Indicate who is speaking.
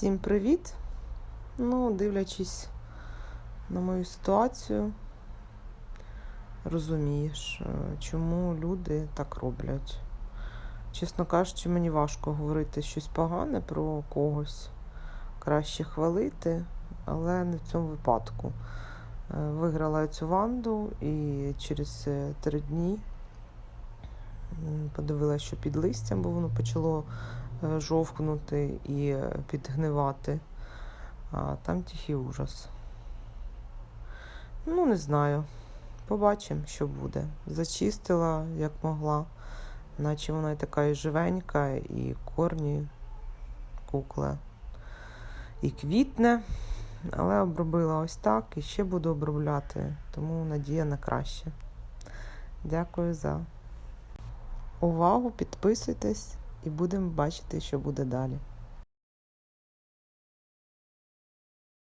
Speaker 1: Всім привіт! Ну, дивлячись на мою ситуацію, розумієш, е, чому люди так роблять. Чесно кажучи, мені важко говорити щось погане про когось. Краще хвалити, але не в цьому випадку. Е, Виграла цю ванду і через е, три дні подивилася, що під листям, бо воно почало жовкнути і е, підгнивати. А там тихий ужас. Ну, не знаю. Побачимо, що буде. Зачистила, як могла, наче вона і така і живенька, і корні кукле, і квітне. Але обробила ось так і ще буду обробляти, тому надія на краще. Дякую за увагу, підписуйтесь і будемо бачити, що буде далі.